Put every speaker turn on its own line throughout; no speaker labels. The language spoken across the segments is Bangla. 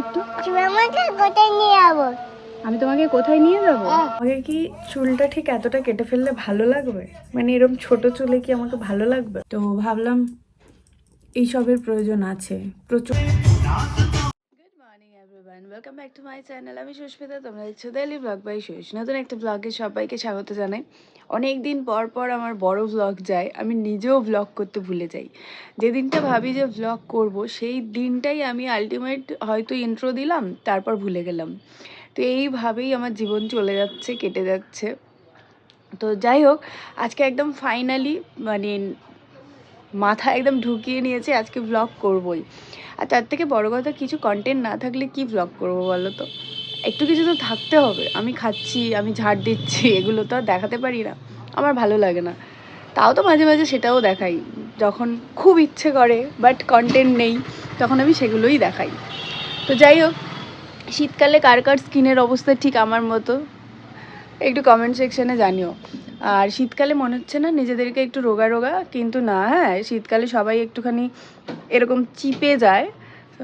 একটু।
কোথায় নিয়ে যাব?
আমি তোমাকে কোথায় নিয়ে যাব?
হ্যাঁ।
আমাকে কি চুলটা ঠিক এতটা কেটে ফেললে ভালো লাগবে? মানে এরকম ছোট চুলে কি আমাকে ভালো লাগবে? তো ভাবলাম এইসবের প্রয়োজন আছে। প্রচুর welcome back to my channel আমি সুস্মিতা, তোমরা দেখছ ডেলি ব্লগ বাই সুস নতুন একটা ব্লগে সবাইকে স্বাগত জানাই। অনেক দিন পর পর আমার বড় ব্লগ যায়, আমি নিজেও ব্লগ করতে ভুলে যাই। যেদিনটা ভাবি যে ব্লগ করব, সেই দিনটাই আমি আলটিমেট হয়তো ইন্ট্রো দিলাম, তারপর ভুলে গেলাম। তো এইভাবেই আমার জীবন চলে যাচ্ছে, কেটে যাচ্ছে। তো যাই হোক, আজকে একদম ফাইনালি মানে মাথা একদম ঢুকিয়ে নিয়েছে, আজকে ব্লগ করবই। আর তার থেকে বড় কথা, কিছু কন্টেন্ট না থাকলে কি ব্লগ করব বলো তো? একটু কিছু তো থাকতে হবে। আমি খাচ্ছি, আমি ঝাড় দিচ্ছি, এগুলো তো আর দেখাতে পারি না। আমার ভালো লাগে না। তাও তো মাঝে মাঝে সেটাও দেখাই। যখন খুব ইচ্ছে করে বাট কন্টেন্ট নেই, তখন আমি সেগুলোই দেখাই। তো যাই হোক, শীতকালে কার কার স্কিনের অবস্থা ঠিক আমার মতো, একটু কমেন্ট সেকশনে জানিও। আর শীতকালে মনে হচ্ছে না নিজেদেরকে একটু রোগা রোগা, কিন্তু না হ্যাঁ শীতকালে সবাই একটুখানি এরকম চিপে যায়,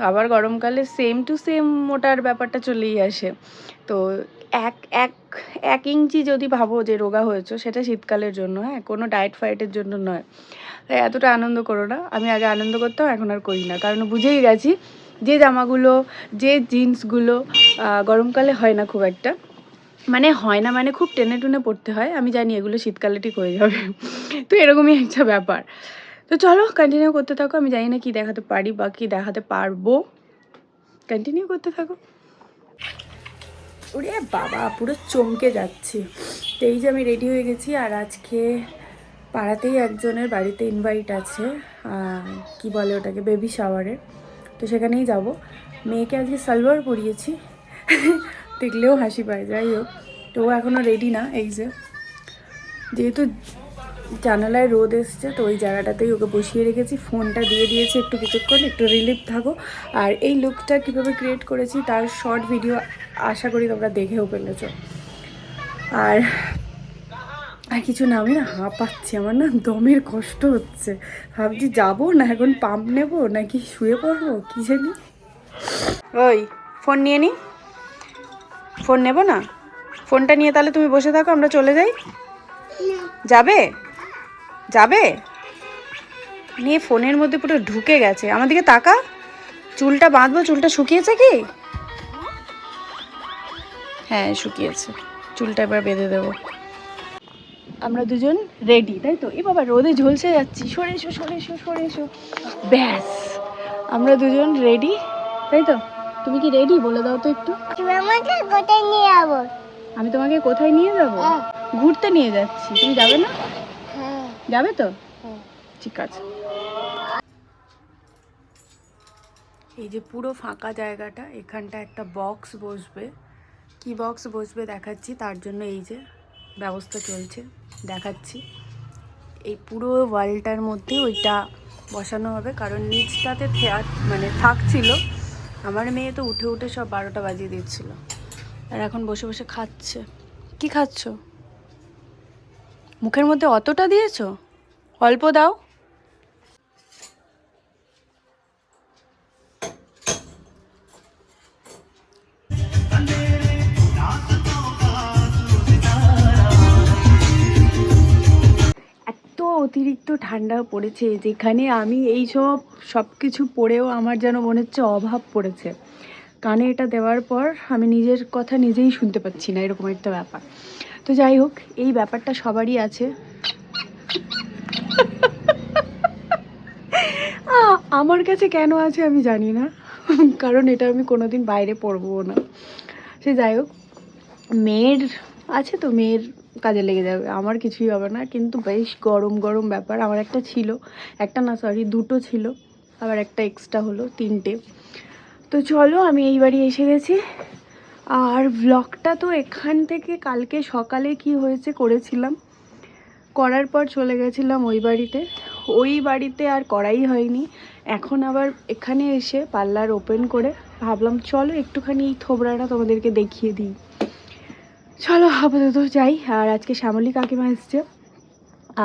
আবার গরমকালে সেম টু সেম মোটার ব্যাপারটা চলেই আসে। তো এক এক এক ইঞ্চি যদি ভাবো যে রোগা হয়েছো, সেটা শীতকালের জন্য হ্যাঁ কোনো ডায়েট ফায়েটের জন্য নয়। তাই এতটা আনন্দ করো না, আমি আগে আনন্দ করতাম, এখন আর করি না, কারণ বুঝেই গেছি যে জামাগুলো, যে জিন্সগুলো গরমকালে হয় না খুব একটা। মানে হয় না মানে খুব টেনে টুনে পড়তে হয়। আমি জানি এগুলো শীতকালে ঠিক হয়ে যাবে। তো এরকমই একটা ব্যাপার। তো চলো কন্টিনিউ করতে থাকো। আমি জানি না কি দেখাতে পারি বা কি দেখাতে পারব। কন্টিনিউ করতে থাকো। ওরে বাবা, পুরো চমকে যাচ্ছি। তো এই যে আমি রেডি হয়ে গেছি আর আজকে পাড়াতেই একজনের বাড়িতে ইনভাইট আছে কি বলে ওটাকে বেবি শাওয়ারে তো সেখানেই যাব। মেয়েকে আজকে সালোয়ার পরিয়েছি। দেখলেও হাসি পায়, যাই হোক। তো ও এখনও রেডি না এই যে। যেহেতু জানালায় রোদ এসছে, তো ওই জায়গাটাতেই ওকে বসিয়ে রেখেছি। ফোনটা দিয়ে দিয়েছি একটু কিছুক্ষণ, একটু রিলিফ থাকো। আর এই লুকটা কীভাবে ক্রিয়েট করেছি, তার শর্ট ভিডিও আশা করি তোমরা দেখেও ফেলেছ। আর আর কিছু না, আমি না হাঁপাচ্ছি, আমার না দমের কষ্ট হচ্ছে। ভাবছি যাব না, এখন পাম্প নেব নাকি শুয়ে পড়ব, কি জানি। ওই ফোন নিয়ে নি? ফোন নেব না? ফোনটা নিয়ে তাহলে তুমি বসে থাকো, আমরা চলে যাই। যাবে? যাবে? নিয়ে ফোনের মধ্যে পুরো ঢুকে গেছে। আমাদেরকে তাকা। চুলটা বাঁধবো, চুলটা শুকিয়েছে কি? হ্যাঁ শুকিয়েছে। চুলটা এবার বেঁধে দেবো। আমরা দুজন রেডি তাই তো? এ বাবা, রোদে ঝলসে যাচ্ছি। সরে এসো সরে এসো সরে এসো। ব্যাস, আমরা দুজন রেডি তাই তো? তুমি কি রেডি বলে দাও তো একটু।
তুমি আমাকে কোথায় নিয়ে যাব?
আমি তোমাকে কোথায় নিয়ে যাব?
হ্যাঁ।
ঘুরতে নিয়ে যাচ্ছি। তুমি যাবে না?
হ্যাঁ।
যাবে তো?
হ্যাঁ।
ঠিক আছে। এই যে পুরো ফাঁকা জায়গাটা এখানটা একটা বক্স বসবে। কি বক্স বসবে দেখাচ্ছি তার জন্য এই যে ব্যবস্থা চলছে। দেখাচ্ছি। এই পুরো ওয়ালটার মধ্যে ওইটা বসানো হবে কারণ নিচটাতে মানে থাকছিল। আমার মেয়ে তো উঠে উঠে সব বারোটা বাজিয়ে দিচ্ছিল। আর এখন বসে বসে খাচ্ছে। কি খাচ্ছ? মুখের মধ্যে অতটা দিয়েছ? অল্প দাও। অতিরিক্ত ঠান্ডা পড়েছে, যেখানে আমি এই সব সব কিছু পড়েও আমার যেন মনে হচ্ছে অভাব পড়েছে। কানে এটা দেওয়ার পর আমি নিজের কথা নিজেই শুনতে পাচ্ছি না, এরকম একটা ব্যাপার। তো যাই হোক, এই ব্যাপারটা সবারই আছে। আমার কাছে কেন আছে আমি জানি না, কারণ এটা আমি কোনোদিন বাইরে পরবো না। সে যাই হোক, মেয়ের, আছে তো মেয়ের কাজে লেগে যাবে, আমার কিছুই হবে না। কিন্তু বেশ গরম গরম ব্যাপার। আমার একটা ছিল, একটা না সরি দুটো ছিল। আবার একটা এক্সট্রা হলো, তিনটে। তো চলো, আমি এই বাড়ি এসে গেছি। আর ব্লগটা তো এখান থেকে কালকে সকালে কি হয়েছে করেছিলাম। করার পর চলে গেছিলাম ওই বাড়িতে। ওই বাড়িতে আর করাই হয়নি। এখন আবার এখানে এসে পার্লার ওপেন করে ভাবলাম, চলো একটুখানি এই থোবড়াটা তোমাদেরকে দেখিয়ে দিই। চলো আপাতত যাই, আর আজকে শ্যামলী কাকিমা এসছে।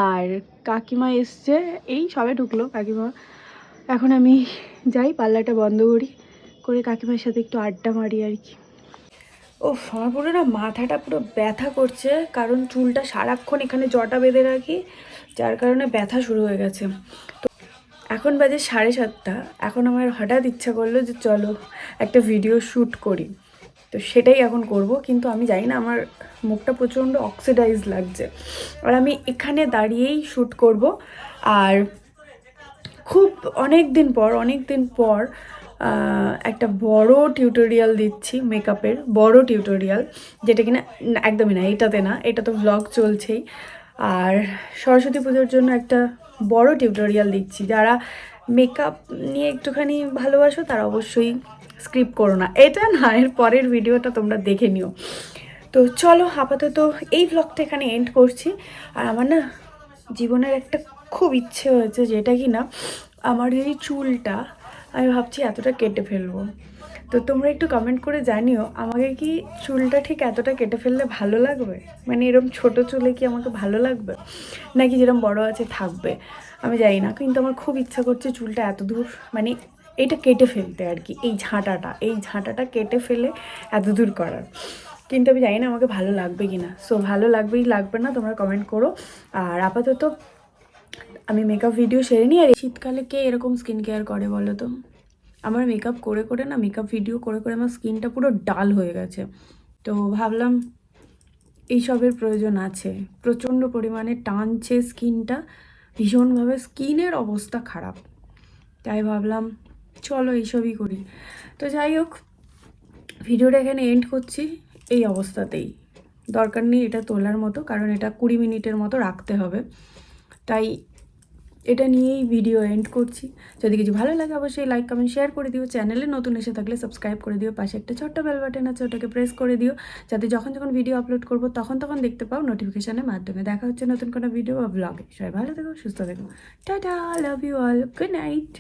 আর কাকিমা এসছে, এই সবে ঢুকলো কাকিমা। এখন আমি যাই পাল্লাটা বন্ধ করি, করে কাকিমার সাথে একটু আড্ডা মারি আর কি। ও আমার পুরো না মাথাটা পুরো ব্যথা করছে, কারণ চুলটা সারাক্ষণ এখানে জটা বেঁধে রাখি, যার কারণে ব্যথা শুরু হয়ে গেছে। তো এখন বাজে সাড়ে সাতটা, এখন আমার হঠাৎ ইচ্ছা করল যে চলো একটা ভিডিও শ্যুট করি। তো সেটাই এখন করব। কিন্তু আমি জানি না, আমার মুখটা প্রচণ্ড অক্সিডাইজ লাগছে। আর আমি এখানে দাঁড়িয়েই শ্যুট করব। আর খুব অনেক দিন পর অনেক দিন পর একটা বড় টিউটোরিয়াল দিচ্ছি মেকআপের বড় টিউটোরিয়াল যেটা কিনা একদমই না, এটাতে না, এটা তো ব্লগ চলছেই। আর সরস্বতী পুজোর জন্য একটা বড় টিউটোরিয়াল দিচ্ছি। যারা মেকআপ নিয়ে একটুখানি ভালোবাসো, তারা অবশ্যই স্ক্রিপ করো না। এটা না, এর পরের ভিডিওটা তোমরা দেখে নিও। তো চলো, আপাতত এই ব্লগটা এখানে এন্ড করছি। আর আমার না জীবনের একটা খুব ইচ্ছে হয়েছে, যেটা কি না আমার এই চুলটা, আমি ভাবছি এতটা কেটে ফেলব। তো তোমরা একটু কমেন্ট করে জানিও, আমাকে কি চুলটা ঠিক এতটা কেটে ফেললে ভালো লাগবে? মানে এরকম ছোট চুলে কি আমাকে ভালো লাগবে? নাকি যেরকম বড় আছে থাকবে? আমি জানি না, কিন্তু আমার খুব ইচ্ছা করছে চুলটা এত দূর মানে এটা কেটে ফেলতে আর কি, এই ঝাঁটাটা এই ঝাঁটাটা কেটে ফেলে এত দূর করার। কিন্তু আমি জানি না আমাকে ভালো লাগবে কি না সো ভালো লাগবেই লাগবে না, তোমরা কমেন্ট করো। আর আপাতত আমি মেকআপ ভিডিও সেরে নিই, আর শীতকালে কে এরকম স্কিন কেয়ার করে বলো তো? আমার মেকআপ করে করে না মেকআপ ভিডিও করে করে আমার স্কিনটা পুরো ডাল হয়ে গেছে। তো ভাবলাম এইসবের প্রয়োজন আছে। প্রচণ্ড পরিমাণে টানছে স্কিনটা ভীষণভাবে স্কিনের অবস্থা খারাপ। তাই ভাবলাম, চলো এইসবই করি। তো যাই হোক ভিডিওটা এখানে এন্ড করছি এই অবস্থাতেই। দরকার নেই এটা তোলার মতো, কারণ এটা কুড়ি মিনিটের মতো রাখতে হবে। তাই এটা নিয়েই ভিডিও এন্ড করছি। যদি কিছু ভালো লাগে, অবশ্যই লাইক কমেন্ট শেয়ার করে দিও। চ্যানেলে নতুন এসে থাকলে সাবস্ক্রাইব করে দিও। পাশে একটা ছোট্ট বেল বাটন আছে, ওটাকে প্রেস করে দিও। যাতে যখন যখন ভিডিও আপলোড করব, তখন তখন দেখতে পাও নোটিফিকেশনের মাধ্যমে। দেখা হচ্ছে নতুন কোনো ভিডিও বা ব্লগে সবাই ভালো থেকো, সুস্থ থেকো। Tata love you all good night